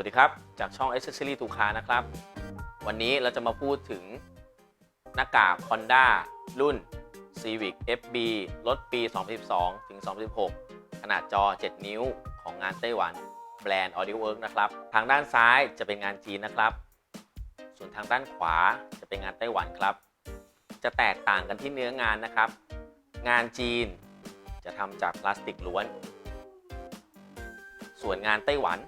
วัสดีครับ จากช่อง Accessory to Car นะครับ วันนี้เราจะมาพูดถึงหน้ากาก Honda รุ่น Civic FB รถปี 2012 ถึง 2016 ขนาดจอ 7 นิ้วของงานไต้หวัน แบรนด์ Audio Work นะครับ ทางด้านซ้ายจะเป็นงานจีนนะครับ ส่วนทางด้านขวาจะเป็นงานไต้หวันครับ จะแตกต่างกันที่เนื้องานนะครับ งานจีนจะทำจากพลาสติกล้วน ส่วนงานไต้หวัน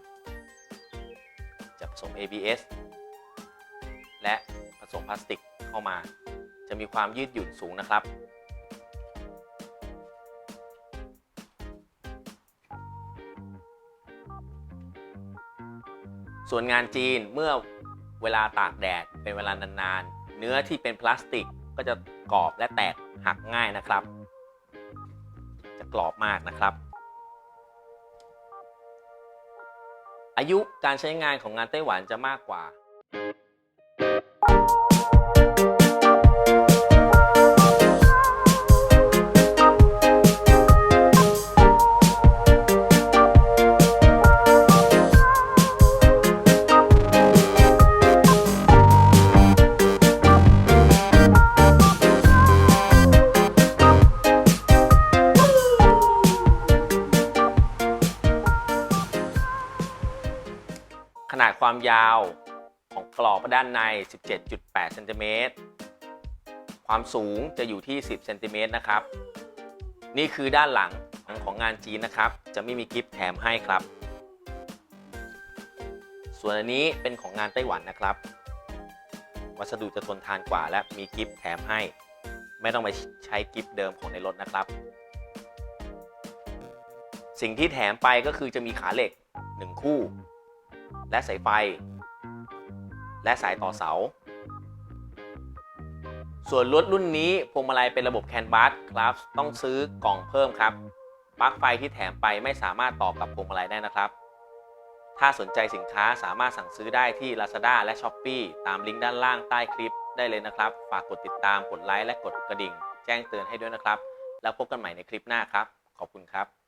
จะผสม ABS และผสมพลาสติกเข้ามา จะมีความยืดหยุ่นสูงนะครับส่วนงานจีนเมื่อเวลาตากแดดเป็นเวลานานๆ เนื้อที่เป็นพลาสติกก็จะกรอบและแตกหักง่ายนะครับ จะกรอบมากนะครับ อายุการใช้งานของงานไต้หวันจะมากกว่า นาดความยาวของกรอบด้านใน 17.8เซนติเมตรความสูงจะอยู่ที่ 10เซนติเมตรนะครับ นี่คือด้านหลังของงานจีนนะครับ จะไม่มีกิฟต์แถมให้ครับ ส่วนอันนี้เป็นของงานไต้หวันนะครับ วัสดุจะทนทานกว่าและมีกิฟต์แถมให้ ไม่ต้องไปใช้กิฟต์เดิมของในรถนะครับ สิ่งที่แถมไปก็คือจะมีขาเหล็ก 1 คู่ และสายไฟ และสายต่อเสา ส่วนรถรุ่นนี้พวงมาลัยเป็นระบบแคนบัสครับต้องซื้อกล่องเพิ่มครับปลั๊กไฟที่แถมไปไม่สามารถต่อกับพวงมาลัยได้นะครับ ถ้าสนใจสินค้าสามารถสั่งซื้อได้ที่ Lazada และ s h อ p e e ตามลิงก์ด้านล่างใต้คลิปได้เลยนะครับ ฝากกดติดตาม กดไลค์ และกดกระดิ่ง แจ้งเตือนให้ด้วยนะครับ แล้วพบกันใหม่ในคลิปหน้าครับ ขอบคุณครับ